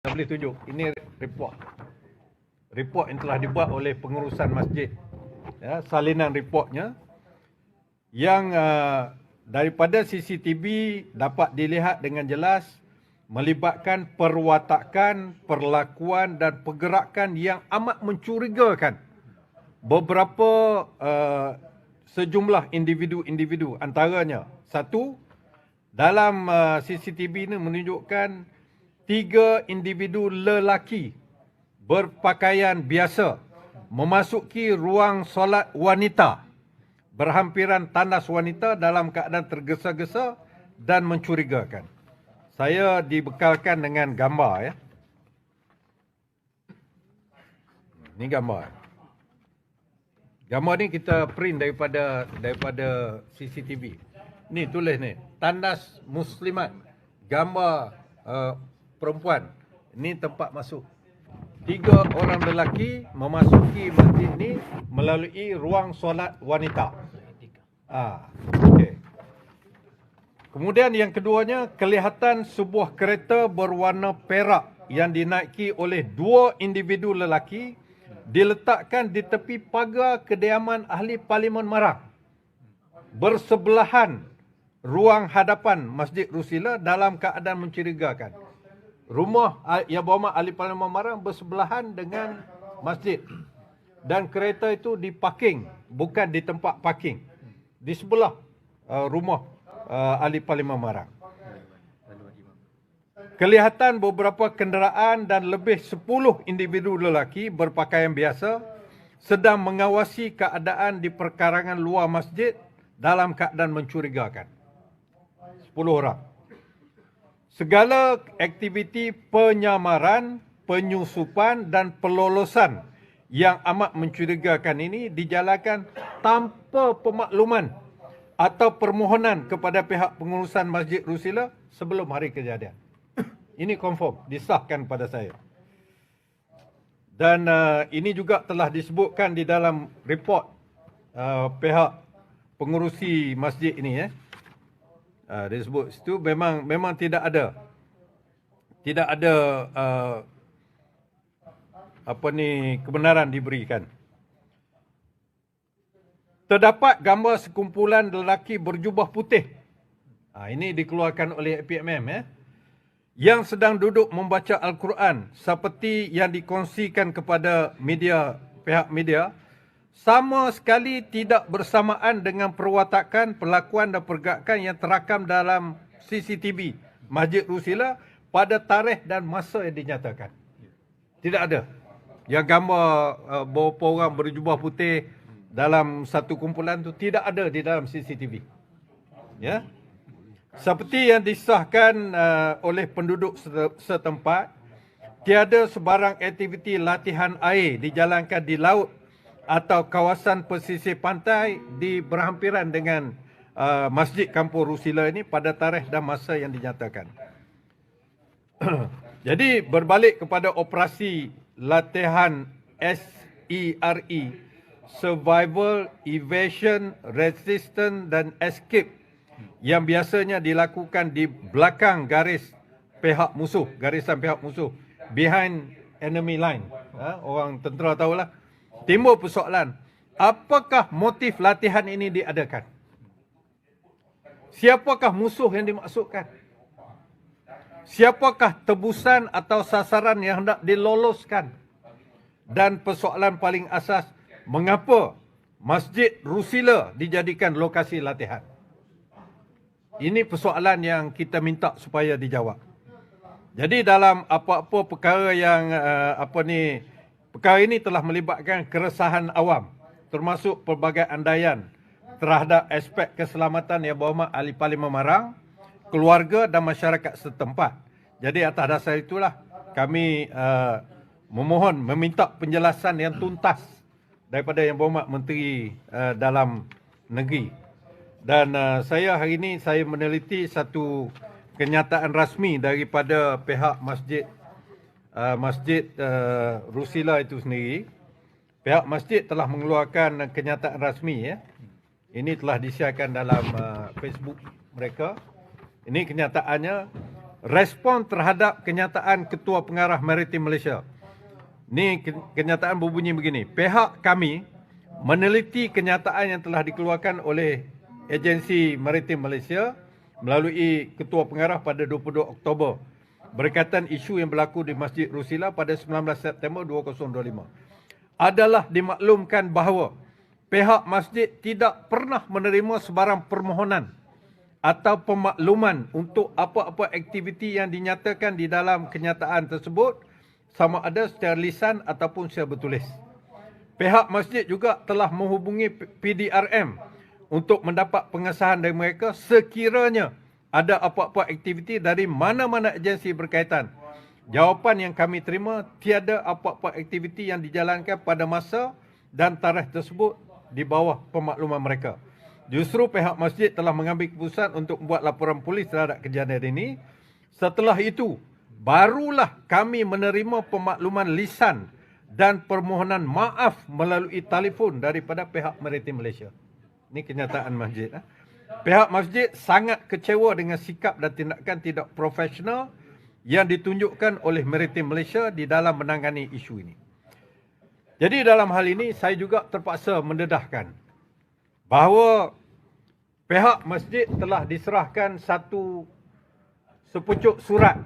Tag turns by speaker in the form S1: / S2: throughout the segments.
S1: Saya boleh tunjuk. Ini report. Report yang telah dibuat oleh pengurusan masjid. Ya, salinan reportnya yang uh, daripada CCTV dapat dilihat dengan jelas melibatkan perwatakan, perlakuan dan pergerakan yang amat mencurigakan beberapa uh, sejumlah individu-individu antaranya satu dalam uh, CCTV ini menunjukkan tiga individu lelaki berpakaian biasa memasuki ruang solat wanita berhampiran tandas wanita dalam keadaan tergesa-gesa dan mencurigakan. Saya dibekalkan dengan gambar ya. Ini gambar. Gambar ni kita print daripada daripada CCTV. Ni tulis ni, tandas muslimat. Gambar uh, perempuan. Ini tempat masuk. Tiga orang lelaki memasuki masjid ni melalui ruang solat wanita. Ah, okey. Kemudian yang keduanya, kelihatan sebuah kereta berwarna perak yang dinaiki oleh dua individu lelaki diletakkan di tepi pagar kediaman ahli Parlimen Marang. Bersebelahan ruang hadapan Masjid Rusila dalam keadaan mencurigakan rumah yang berhormat ahli parlimen Marang bersebelahan dengan masjid. Dan kereta itu diparking bukan di tempat parking. Di sebelah uh, rumah uh, ahli parlimen Marang kelihatan beberapa kenderaan dan lebih 10 individu lelaki berpakaian biasa sedang mengawasi keadaan di perkarangan luar masjid dalam keadaan mencurigakan. 10 orang segala aktiviti penyamaran, penyusupan dan pelolosan yang amat mencurigakan ini dijalankan tanpa pemakluman atau permohonan kepada pihak pengurusan Masjid Rusila sebelum hari kejadian. Ini confirm, disahkan pada saya. Dan uh, ini juga telah disebutkan di dalam report uh, pihak pengurusi masjid ini. Eh. Uh, dia sebut situ memang memang tidak ada tidak ada uh, apa ni kebenaran diberikan. Terdapat gambar sekumpulan lelaki berjubah putih. Ha, ini dikeluarkan oleh APMM ya. Yang sedang duduk membaca Al-Quran seperti yang dikongsikan kepada media pihak media sama sekali tidak bersamaan dengan perwatakan, perlakuan dan pergerakan yang terakam dalam CCTV Masjid Rusila pada tarikh dan masa yang dinyatakan. Tidak ada. Yang gambar uh, beberapa orang berjubah putih dalam satu kumpulan tu tidak ada di dalam CCTV. Ya. Seperti yang disahkan uh, oleh penduduk setempat, tiada sebarang aktiviti latihan air dijalankan di laut atau kawasan pesisir pantai di berhampiran dengan uh, Masjid Kampung Rusila ini pada tarikh dan masa yang dinyatakan. Jadi berbalik kepada operasi latihan SERE, Survival, Evasion, Resistance dan Escape yang biasanya dilakukan di belakang garis pihak musuh, garisan pihak musuh, behind enemy line. Ha? Orang tentera tahulah timbul persoalan, apakah motif latihan ini diadakan? Siapakah musuh yang dimaksudkan? Siapakah tebusan atau sasaran yang hendak diloloskan? Dan persoalan paling asas, mengapa Masjid Rusila dijadikan lokasi latihan? Ini persoalan yang kita minta supaya dijawab. Jadi dalam apa-apa perkara yang uh, apa ni Perkara ini telah melibatkan keresahan awam termasuk pelbagai andaian terhadap aspek keselamatan yang berhormat ahli parlimen Marang, keluarga dan masyarakat setempat. Jadi atas dasar itulah kami uh, memohon meminta penjelasan yang tuntas daripada yang berhormat menteri uh, dalam negeri. Dan uh, saya hari ini saya meneliti satu kenyataan rasmi daripada pihak masjid uh, masjid uh, Rusila itu sendiri, pihak masjid telah mengeluarkan kenyataan rasmi ya. Ini telah disiarkan dalam uh, Facebook mereka. Ini kenyataannya respon terhadap kenyataan Ketua Pengarah Maritim Malaysia. Ni kenyataan berbunyi begini. Pihak kami meneliti kenyataan yang telah dikeluarkan oleh Agensi Maritim Malaysia melalui Ketua Pengarah pada 22 Oktober berkaitan isu yang berlaku di Masjid Rusila pada 19 September 2025. Adalah dimaklumkan bahawa pihak masjid tidak pernah menerima sebarang permohonan atau pemakluman untuk apa-apa aktiviti yang dinyatakan di dalam kenyataan tersebut sama ada secara lisan ataupun secara bertulis. Pihak masjid juga telah menghubungi PDRM untuk mendapat pengesahan dari mereka sekiranya ada apa-apa aktiviti dari mana-mana agensi berkaitan. Jawapan yang kami terima tiada apa-apa aktiviti yang dijalankan pada masa dan tarikh tersebut di bawah pemakluman mereka. Justru pihak masjid telah mengambil keputusan untuk membuat laporan polis terhadap kejadian ini. Setelah itu, barulah kami menerima pemakluman lisan dan permohonan maaf melalui telefon daripada pihak Maritim Malaysia. Ini kenyataan masjid. Eh. Pihak masjid sangat kecewa dengan sikap dan tindakan tidak profesional yang ditunjukkan oleh Maritim Malaysia di dalam menangani isu ini. Jadi dalam hal ini saya juga terpaksa mendedahkan bahawa pihak masjid telah diserahkan satu sepucuk surat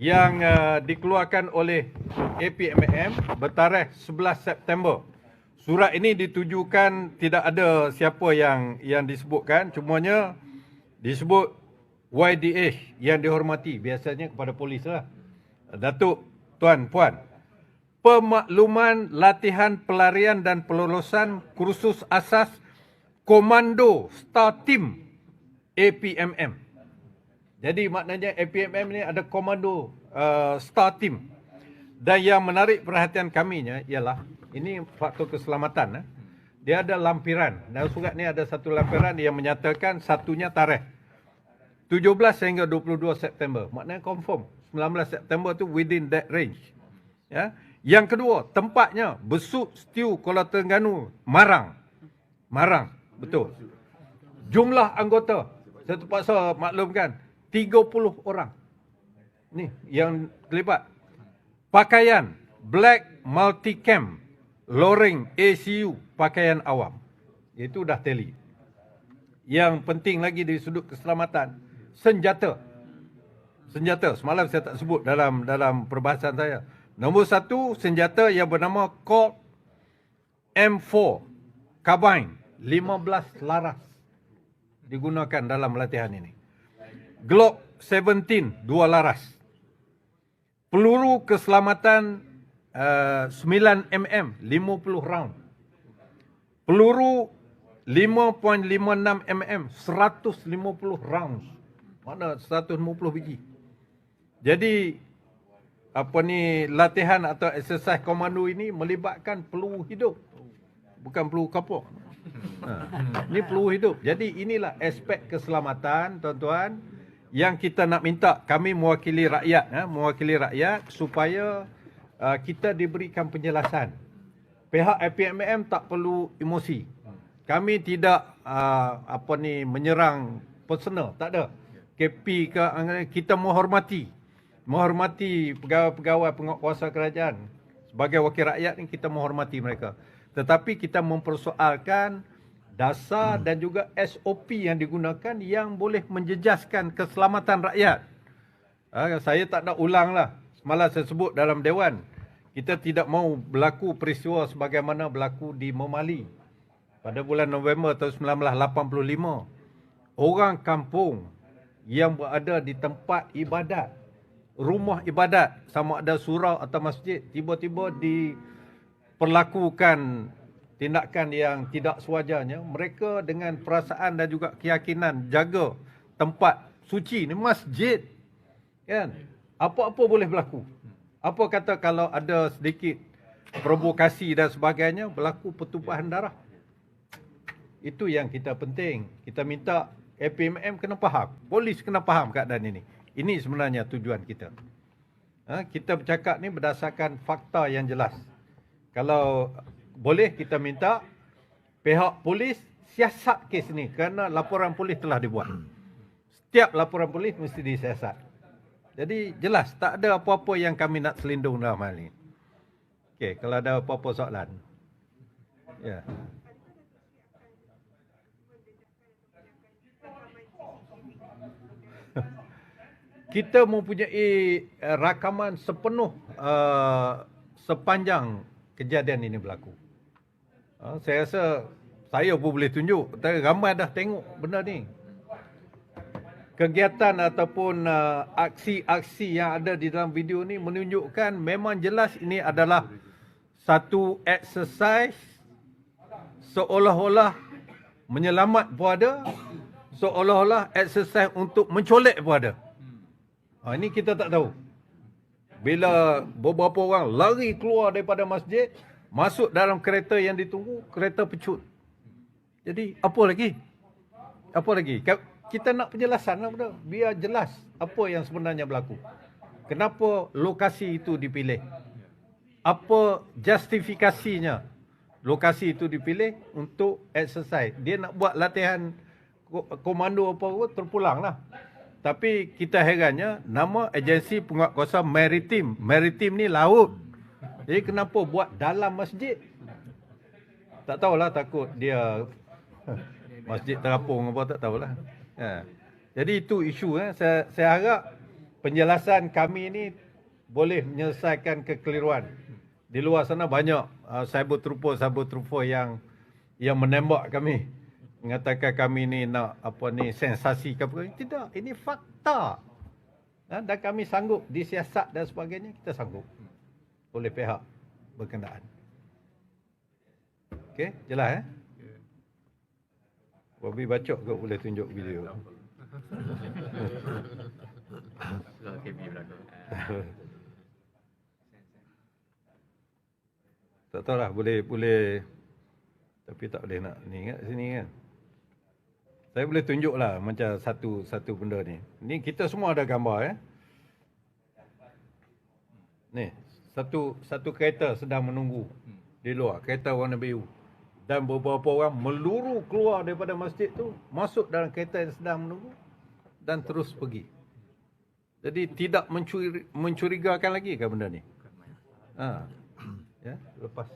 S1: yang uh, dikeluarkan oleh APMM bertarikh 11 September. Surat ini ditujukan tidak ada siapa yang yang disebutkan, cumanya disebut YDH yang dihormati biasanya kepada polis lah. Datuk, tuan, puan. Pemakluman latihan pelarian dan pelolosan kursus asas komando star team APMM. Jadi maknanya APMM ni ada komando uh, star team. Dan yang menarik perhatian kami nya ialah ini faktor keselamatan. Eh. Dia ada lampiran. Dan surat ni ada satu lampiran yang menyatakan satunya tarikh. 17 sehingga 22 September. Maknanya confirm. 19 September tu within that range. Ya. Yang kedua, tempatnya Besut Stew Kuala Terengganu, Marang. Marang. Betul. Jumlah anggota, saya terpaksa maklumkan, 30 orang. Ni yang terlibat. Pakaian, black multicam, loreng ACU, pakaian awam. Itu dah teli. Yang penting lagi dari sudut keselamatan, senjata. Senjata, semalam saya tak sebut dalam dalam perbahasan saya. Nombor satu, senjata yang bernama Colt M4 Carbine 15 laras digunakan dalam latihan ini. Glock 17 dua laras. Peluru keselamatan uh, 9 mm 50 round. Peluru 5.56 mm 150 rounds. Mana 150 biji. Jadi apa ni latihan atau exercise komando ini melibatkan peluru hidup. Bukan peluru kapur. Ha. Ini perlu hidup. Jadi inilah aspek keselamatan tuan-tuan yang kita nak minta kami mewakili rakyat, ha, mewakili rakyat supaya uh, kita diberikan penjelasan. Pihak APMM tak perlu emosi. Kami tidak uh, apa ni menyerang personal, tak ada. KP ke kita menghormati menghormati pegawai-pegawai penguasa kerajaan sebagai wakil rakyat ni kita menghormati mereka tetapi kita mempersoalkan dasar dan juga SOP yang digunakan yang boleh menjejaskan keselamatan rakyat. Saya tak nak ulang lah. Semalam saya sebut dalam Dewan. Kita tidak mau berlaku peristiwa sebagaimana berlaku di Memali. Pada bulan November tahun 1985. Orang kampung yang berada di tempat ibadat. Rumah ibadat sama ada surau atau masjid. Tiba-tiba di perlakukan tindakan yang tidak sewajarnya, mereka dengan perasaan dan juga keyakinan jaga tempat suci ni masjid. Kan? Apa-apa boleh berlaku. Apa kata kalau ada sedikit provokasi dan sebagainya berlaku pertumpahan darah. Itu yang kita penting. Kita minta APMM kena faham. Polis kena faham keadaan ini. Ini sebenarnya tujuan kita. Ha, kita bercakap ni berdasarkan fakta yang jelas kalau boleh kita minta pihak polis siasat kes ni kerana laporan polis telah dibuat. Setiap laporan polis mesti disiasat. Jadi jelas tak ada apa-apa yang kami nak selindung dalam hal ini. Okey, kalau ada apa-apa soalan. Ya. Kita mempunyai uh, rakaman sepenuh uh, sepanjang kejadian ini berlaku. Uh, saya rasa saya pun boleh tunjuk. Ramai dah tengok benda ni. Kegiatan ataupun uh, aksi-aksi yang ada di dalam video ni menunjukkan memang jelas ini adalah satu exercise seolah-olah menyelamat pun ada, seolah-olah exercise untuk mencolek pun ada. Ha, ini kita tak tahu. Bila beberapa orang lari keluar daripada masjid, masuk dalam kereta yang ditunggu, kereta pecut. Jadi apa lagi? Apa lagi? Kita nak penjelasan lah benda. Biar jelas apa yang sebenarnya berlaku. Kenapa lokasi itu dipilih? Apa justifikasinya lokasi itu dipilih untuk exercise? Dia nak buat latihan komando apa-apa terpulang lah. Tapi kita herannya nama agensi penguatkuasa maritim. Maritim ni laut. Jadi kenapa buat dalam masjid? Tak tahulah takut dia Masjid terapung apa tak tahulah. Ha. Jadi itu isu eh. saya saya harap penjelasan kami ini boleh menyelesaikan kekeliruan. Di luar sana banyak uh, cyber trooper cyber trooper yang yang menembak kami mengatakan kami ni nak apa ni sensasi ke apa tidak ini fakta ha? dan kami sanggup disiasat dan sebagainya kita sanggup oleh pihak berkenaan okey jelas eh Bobby bacok ke boleh tunjuk video? tak tahu lah boleh boleh tapi tak boleh nak ni kat sini kan. Saya boleh tunjuk lah macam satu satu benda ni. Ni kita semua ada gambar eh. Ni satu satu kereta sedang menunggu di luar kereta warna biru dan beberapa orang meluru keluar daripada masjid tu masuk dalam kereta yang sedang menunggu dan terus pergi. Jadi tidak mencuri, mencurigakan lagi ke benda ni? Ha. Ya, lepas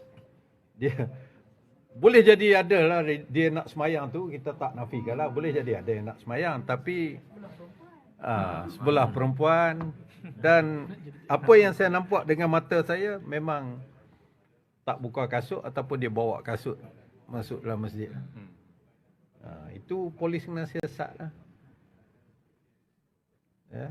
S1: dia boleh jadi ada lah dia nak semayang tu kita tak nafikan lah boleh jadi ada yang nak semayang tapi ha, sebelah perempuan dan apa yang saya nampak dengan mata saya memang tak buka kasut ataupun dia bawa kasut masuk dalam masjid. Hmm. Ha, itu polis kena siasat lah. Ya.